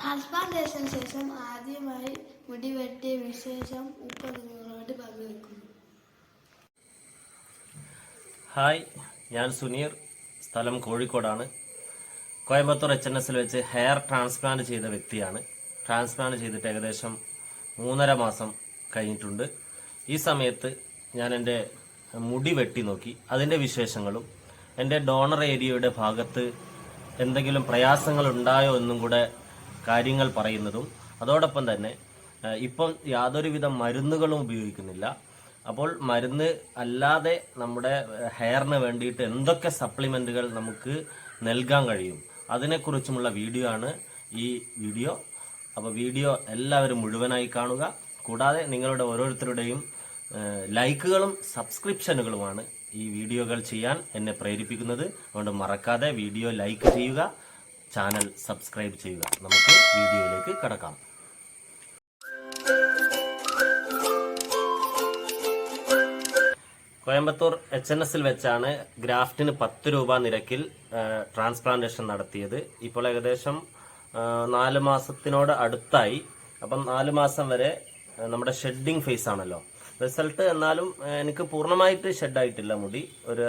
ട്രാൻസ്പ്ലാന്റേഷന് ശേഷം ആദ്യമായി മുടി വെട്ടിയ വിശേഷം ഉപ്പ നിങ്ങളോട് പങ്കുവെക്കുന്നു ഹായ് ഞാൻ സുനീർ. സ്ഥലം കോഴിക്കോടാണ്. കോയമ്പത്തൂർ എച്ച് എൻ എസിൽ വെച്ച് ഹെയർ ട്രാൻസ്പ്ലാന്റ് ചെയ്ത വ്യക്തിയാണ്. ട്രാൻസ്പ്ലാന്റ് ചെയ്തിട്ട് ഏകദേശം മൂന്നര മാസം കഴിഞ്ഞിട്ടുണ്ട്. ഈ സമയത്ത് ഞാൻ എന്റെ മുടി വെട്ടി നോക്കി. അതിന്റെ വിശേഷങ്ങളും എന്റെ ഡോണർ ഏരിയയുടെ ഭാഗത്ത് എന്തെങ്കിലും പ്രയാസങ്ങൾ ഉണ്ടായോ എന്നും കൂടെ കാര്യങ്ങൾ പറയുന്നതും അതോടൊപ്പം തന്നെ ഇപ്പം യാതൊരുവിധ മരുന്നുകളും ഉപയോഗിക്കുന്നില്ല. അപ്പോൾ മരുന്ന് അല്ലാതെ നമ്മുടെ ഹെയറിന് വേണ്ടിയിട്ട് എന്തൊക്കെ സപ്ലിമെന്റുകൾ നമുക്ക് നൽകാൻ കഴിയും? അതിനെക്കുറിച്ചുമുള്ള വീഡിയോ ആണ് ഈ വീഡിയോ അപ്പോൾ വീഡിയോ എല്ലാവരും മുഴുവനായി കാണുക. കൂടാതെ നിങ്ങളുടെ ഓരോരുത്തരുടെയും ലൈക്കുകളും സബ്സ്ക്രിപ്ഷനുകളുമാണ് ഈ വീഡിയോകൾ ചെയ്യാൻ എന്നെ പ്രേരിപ്പിക്കുന്നത്. അതുകൊണ്ട് മറക്കാതെ വീഡിയോ ലൈക്ക് ചെയ്യുക. ചാനൽ സബ്സ്ക്രൈബ് ചെയ്യുക. നമുക്ക് വീഡിയോയിലേക്ക് കടക്കാം. കോയമ്പത്തൂർ എച്ച് എൻ എസിൽ വെച്ചാണ് ഗ്രാഫ്റ്റിന് പത്ത് രൂപ നിരക്കിൽ ട്രാൻസ്പ്ലാന്റേഷൻ നടത്തിയത്. ഇപ്പോൾ ഏകദേശം നാല് മാസത്തിനോട് അടുത്തായി. അപ്പം നാല് മാസം വരെ നമ്മുടെ ഷെഡിങ് ഫേസ് ആണല്ലോ. റിസൾട്ട് എന്നാലും എനിക്ക് പൂർണമായിട്ട് ഷെഡായിട്ടില്ല മുടി. ഒരു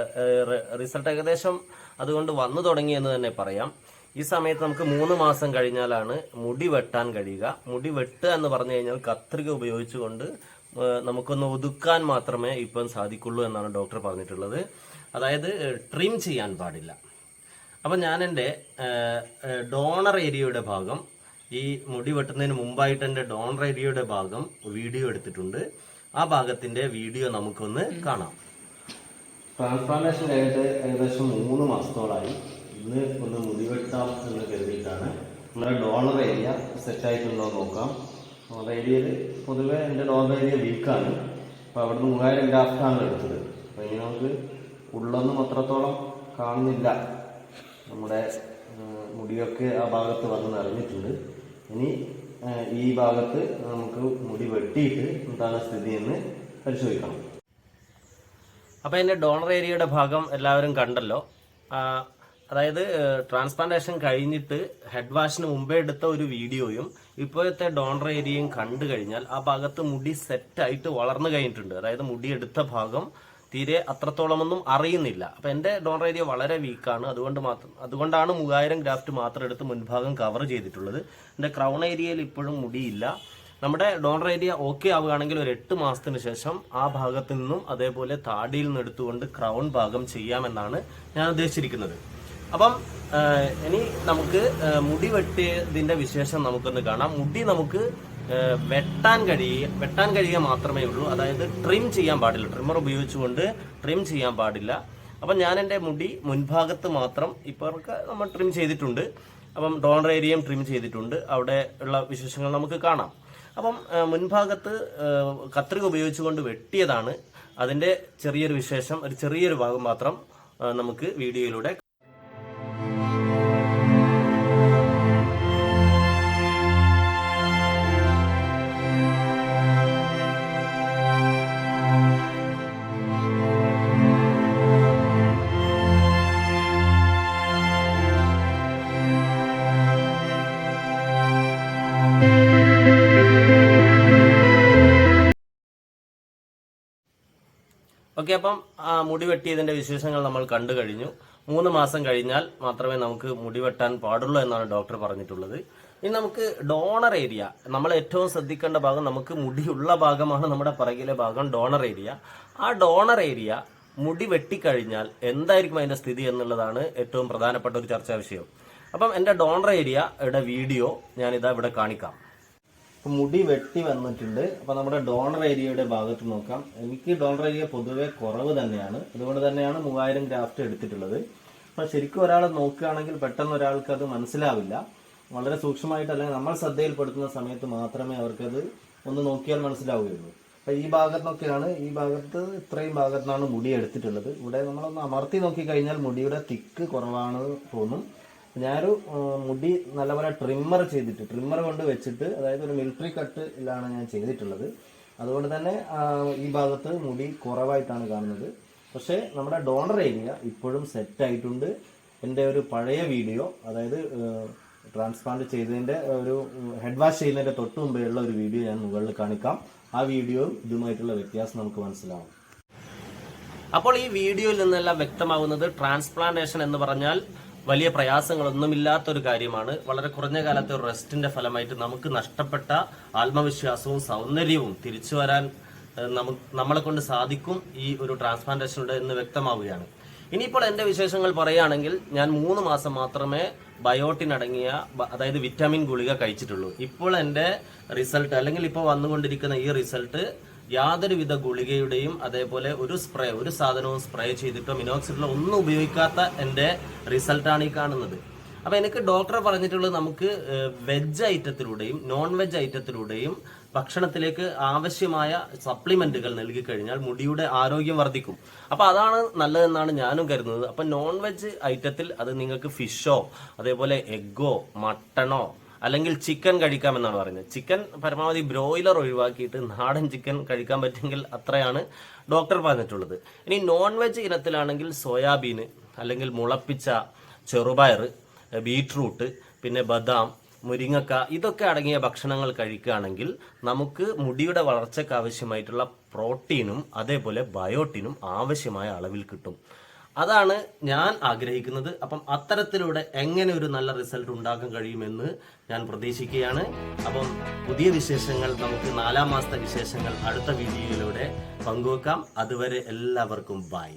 റിസൾട്ട് ഏകദേശം അതുകൊണ്ട് വന്നു തുടങ്ങി എന്ന് തന്നെ പറയാം. ഈ സമയത്ത് നമുക്ക് മൂന്ന് മാസം കഴിഞ്ഞാലാണ് മുടി വെട്ടാൻ കഴിയുക. മുടി വെട്ടുക എന്ന് പറഞ്ഞു കഴിഞ്ഞാൽ കത്രിക ഉപയോഗിച്ചുകൊണ്ട് നമുക്കൊന്ന് ഒതുക്കാൻ മാത്രമേ ഇപ്പം സാധിക്കുള്ളൂ എന്നാണ് ഡോക്ടർ പറഞ്ഞിട്ടുള്ളത്. അതായത് ട്രിം ചെയ്യാൻ പാടില്ല. അപ്പം ഞാൻ എന്റെ ഡോണർ ഏരിയയുടെ ഭാഗം ഈ മുടി വെട്ടുന്നതിന് മുമ്പായിട്ട് എന്റെ ഡോണർ ഏരിയയുടെ ഭാഗം വീഡിയോ എടുത്തിട്ടുണ്ട്. ആ ഭാഗത്തിന്റെ വീഡിയോ നമുക്കൊന്ന് കാണാം. ട്രാൻസ്പ്ലാന്റേഷൻ കഴിഞ്ഞിട്ട് ഏകദേശം മൂന്ന് മാസത്തോളായി. ഇന്ന് ഒന്ന് മുടിവെട്ടാം എന്ന് കരുതിയിട്ടാണ്. നമ്മുടെ ഡോണർ ഏരിയ സെറ്റായിട്ടുണ്ടോ നോക്കാം. ഡോണർ ഏരിയയിൽ പൊതുവെ എന്റെ ഡോണർ ഏരിയ വീക്കാണ് അപ്പോൾ അവിടുന്ന് മൂവായിരം ഗ്രാഫ്റ്റാണ് എടുത്തത്. അപ്പോൾ ഇനി നമുക്ക് ഉള്ളൊന്നും അത്രത്തോളം കാണുന്നില്ല. നമ്മുടെ മുടിയൊക്കെ ആ ഭാഗത്ത് വന്ന് നിറഞ്ഞിട്ടുണ്ട് ഇനി ഈ ഭാഗത്ത് നമുക്ക് മുടി വെട്ടിയിട്ട് എന്താണ് സ്ഥിതി എന്ന് പരിശോധിക്കണം. അപ്പോൾ എന്റെ ഡോണർ ഏരിയയുടെ ഭാഗം എല്ലാവരും കണ്ടല്ലോ. അതായത് ട്രാൻസ്പ്ലാന്റേഷൻ കഴിഞ്ഞിട്ട് ഹെഡ് വാഷിന് മുമ്പേ എടുത്ത ഒരു വീഡിയോയും ഇപ്പോഴത്തെ ഡോണർ ഏരിയയും കണ്ടു കഴിഞ്ഞാൽ ആ ഭാഗത്ത് മുടി സെറ്റായിട്ട് വളർന്നു കഴിഞ്ഞിട്ടുണ്ട്. അതായത് മുടി എടുത്ത ഭാഗം തീരെ അത്രത്തോളമൊന്നും അറിയുന്നില്ല. അപ്പൊ എന്റെ ഡോണർ ഏരിയ വളരെ വീക്കാണ് അതുകൊണ്ട് മാത്രം അതുകൊണ്ടാണ് മൂവായിരം ഗ്രാഫ്റ്റ് മാത്രം എടുത്ത് മുൻഭാഗം കവർ ചെയ്തിട്ടുള്ളത്. എന്റെ ക്രൗൺ ഏരിയയിൽ ഇപ്പോഴും മുടിയില്ല. നമ്മുടെ ഡോണർ ഏരിയ ഓക്കെ ആവുകയാണെങ്കിൽ ഒരു എട്ട് മാസത്തിന് ശേഷം ആ ഭാഗത്തു നിന്നും അതേപോലെ താടിയിൽ നിന്ന് എടുത്തുകൊണ്ട് ക്രൗൺ ഭാഗം ചെയ്യാമെന്നാണ് ഞാൻ ഉദ്ദേശിച്ചിരിക്കുന്നത്. അപ്പം ഇനി നമുക്ക് മുടി വെട്ടിയതിന്റെ വിശേഷം നമുക്കൊന്ന് കാണാം. മുടി നമുക്ക് വെട്ടാൻ കഴിയുക വെട്ടാൻ കഴിയുക മാത്രമേ ഉള്ളൂ. അതായത് ട്രിം ചെയ്യാൻ പാടില്ല. ട്രിമ്മർ ഉപയോഗിച്ചുകൊണ്ട് ട്രിം ചെയ്യാൻ പാടില്ല. അപ്പം ഞാൻ എന്റെ മുടി മുൻഭാഗത്ത് മാത്രം ഇപ്പോഴൊക്കെ നമ്മൾ ട്രിം ചെയ്തിട്ടുണ്ട്. അപ്പം ഡോണർ ഏരിയയും ട്രിം ചെയ്തിട്ടുണ്ട്. അവിടെ ഉള്ള വിശേഷങ്ങൾ നമുക്ക് കാണാം. അപ്പം മുൻഭാഗത്ത് കത്രിക ഉപയോഗിച്ചുകൊണ്ട് വെട്ടിയതാണ്. അതിന്റെ ചെറിയൊരു വിശേഷം ഒരു ചെറിയൊരു ഭാഗം മാത്രം നമുക്ക് വീഡിയോയിലൂടെ ഓക്കെ അപ്പം ആ മുടി വെട്ടിയതിന്റെ വിശേഷങ്ങൾ നമ്മൾ കണ്ടു കഴിഞ്ഞു. മൂന്ന് മാസം കഴിഞ്ഞാൽ മാത്രമേ നമുക്ക് മുടി വെട്ടാൻ പാടുള്ളൂ എന്നാണ് ഡോക്ടർ പറഞ്ഞിട്ടുള്ളത്. ഇനി നമുക്ക് ഡോണർ ഏരിയ. നമ്മൾ ഏറ്റവും ശ്രദ്ധിക്കേണ്ട ഭാഗം നമുക്ക് മുടിയുള്ള ഭാഗമാണ് നമ്മുടെ പിറകിലെ ഭാഗം ഡോണർ ഏരിയ. ആ ഡോണർ ഏരിയ മുടി വെട്ടിക്കഴിഞ്ഞാൽ എന്തായിരിക്കും അതിന്റെ സ്ഥിതി എന്നുള്ളതാണ് ഏറ്റവും പ്രധാനപ്പെട്ട ഒരു ചർച്ചാ വിഷയം. അപ്പം എന്റെ ഡോണർ ഏരിയ ഏരിയയുടെ വീഡിയോ ഞാനിതാ ഇവിടെ കാണിക്കാം. ഇപ്പം മുടി വെട്ടി വന്നിട്ടുണ്ട്. അപ്പൊ നമ്മുടെ ഡോണർ ഏരിയയുടെ ഭാഗത്ത് നോക്കാം. എനിക്ക് ഡോണർ ഏരിയ പൊതുവെ കുറവ് തന്നെയാണ്. അതുകൊണ്ട് തന്നെയാണ് മൂവായിരം ഗ്രാഫ്റ്റ് എടുത്തിട്ടുള്ളത്. അപ്പൊ ശരിക്കും ഒരാൾ നോക്കുകയാണെങ്കിൽ പെട്ടെന്ന് ഒരാൾക്ക് അത് മനസ്സിലാവില്ല. വളരെ സൂക്ഷ്മമായിട്ട് അല്ലെങ്കിൽ നമ്മൾ ശ്രദ്ധയിൽപ്പെടുത്തുന്ന സമയത്ത് മാത്രമേ അവർക്കത് ഒന്ന് നോക്കിയാൽ മനസ്സിലാവുകയുള്ളൂ. അപ്പൊ ഈ ഭാഗത്തൊക്കെയാണ് ഈ ഭാഗത്ത് ഇത്രയും ഭാഗത്താണ് മുടി എടുത്തിട്ടുള്ളത്. ഇവിടെ നമ്മളൊന്ന് അമർത്തി നോക്കി കഴിഞ്ഞാൽ മുടിയുടെ തിക്ക് കുറവാണ് തോന്നും. ഞാനൊരു മുടി നല്ലപോലെ ട്രിമ്മർ ചെയ്തിട്ട് ട്രിമ്മർ കൊണ്ട് വെച്ചിട്ട് അതായത് ഒരു മിലിറ്ററി കട്ടിലാണ് ഞാൻ ചെയ്തിട്ടുള്ളത്. അതുകൊണ്ട് തന്നെ ഈ ഭാഗത്ത് മുടി കുറവായിട്ടാണ് കാണുന്നത്. പക്ഷേ നമ്മുടെ ഡോണർ ഏരിയ ഇപ്പോഴും സെറ്റ് ആയിട്ടുണ്ട്. എന്റെ ഒരു പഴയ വീഡിയോ അതായത് ട്രാൻസ്പ്ലാന്റ് ചെയ്തതിന്റെ ഒരു ഹെഡ് വാഷ് ചെയ്യുന്നതിന്റെ തൊട്ട് മുമ്പേ ഉള്ള ഒരു വീഡിയോ ഞാൻ മുകളിൽ കാണിക്കാം. ആ വീഡിയോയും ഇതുമായിട്ടുള്ള വ്യത്യാസം നമുക്ക് മനസ്സിലാവും. അപ്പോൾ ഈ വീഡിയോയിൽ നിന്നെല്ലാം വ്യക്തമാകുന്നത് ട്രാൻസ്പ്ലാന്റേഷൻ എന്ന് പറഞ്ഞാൽ വലിയ പ്രയാസങ്ങളൊന്നുമില്ലാത്തൊരു കാര്യമാണ്. വളരെ കുറഞ്ഞ കാലത്തെ ഒരു റെസ്റ്റിന്റെ ഫലമായിട്ട് നമുക്ക് നഷ്ടപ്പെട്ട ആത്മവിശ്വാസവും സൗന്ദര്യവും തിരിച്ചു വരാൻ നമ്മളെ കൊണ്ട് സാധിക്കും ഈ ഒരു ട്രാൻസ്പ്ലാന്റേഷനിലൂടെ എന്ന് വ്യക്തമാവുകയാണ്. ഇനിയിപ്പോൾ എന്റെ വിശേഷങ്ങൾ പറയുകയാണെങ്കിൽ ഞാൻ മൂന്ന് മാസം മാത്രമേ ബയോട്ടിൻ അടങ്ങിയ അതായത് വിറ്റാമിൻ ഗുളിക കഴിച്ചിട്ടുള്ളൂ. ഇപ്പോൾ എന്റെ റിസൾട്ട് അല്ലെങ്കിൽ ഇപ്പോൾ വന്നുകൊണ്ടിരിക്കുന്ന ഈ റിസൾട്ട് യാതൊരുവിധ ഗുളികയുടെയും അതേപോലെ ഒരു സ്പ്രേ ഒരു സാധനവും സ്പ്രേ ചെയ്തിട്ടോ മിനോക്സിഡിൽ ഒന്നും ഉപയോഗിക്കാത്ത എന്റെ റിസൾട്ടാണ് ഈ കാണുന്നത്. അപ്പൊ എനിക്ക് ഡോക്ടർ പറഞ്ഞിട്ടുള്ളത് നമുക്ക് വെജ് ഐറ്റത്തിലൂടെയും നോൺ വെജ് ഐറ്റത്തിലൂടെയും ഭക്ഷണത്തിലേക്ക് ആവശ്യമായ സപ്ലിമെന്റുകൾ നൽകി കഴിഞ്ഞാൽ മുടിയുടെ ആരോഗ്യം വർദ്ധിക്കും. അപ്പൊ അതാണ് നല്ലതെന്നാണ് ഞാനും കരുതുന്നത്. അപ്പൊ നോൺ വെജ് ഐറ്റത്തിൽ അത് നിങ്ങൾക്ക് ഫിഷോ അതേപോലെ എഗ്ഗോ മട്ടണോ അല്ലെങ്കിൽ ചിക്കൻ കഴിക്കാമെന്നാണ് പറയുന്നത്. ചിക്കൻ പരമാവധി ബ്രോയിലർ ഒഴിവാക്കിയിട്ട് നാടൻ ചിക്കൻ കഴിക്കാൻ പറ്റുമെങ്കിൽ അത്രയാണ് ഡോക്ടർ പറഞ്ഞിട്ടുള്ളത്. ഇനി നോൺ വെജ് ഇനത്തിലാണെങ്കിൽ സോയാബീന് അല്ലെങ്കിൽ മുളപ്പിച്ച ചെറുപയർ ബീട്രൂട്ട് പിന്നെ ബദാം മുരിങ്ങക്ക ഇതൊക്കെ അടങ്ങിയ ഭക്ഷണങ്ങൾ കഴിക്കുകയാണെങ്കിൽ നമുക്ക് മുടിയുടെ വളർച്ചയ്ക്ക് ആവശ്യമായിട്ടുള്ള പ്രോട്ടീനും അതേപോലെ ബയോട്ടിനും ആവശ്യമായ അളവിൽ കിട്ടും. അതാണ് ഞാൻ ആഗ്രഹിക്കുന്നത്. അപ്പം അത്തരത്തിലൂടെ എങ്ങനെ ഒരു നല്ല റിസൾട്ട് ഉണ്ടാക്കാൻ കഴിയുമെന്ന് ഞാൻ പ്രതീക്ഷിക്കുകയാണ്. അപ്പം പുതിയ വിശേഷങ്ങൾ നമുക്ക് നാലാം മാസത്തെ വിശേഷങ്ങൾ അടുത്ത വീഡിയോയിലൂടെ പങ്കുവെക്കാം. അതുവരെ എല്ലാവർക്കും ബൈ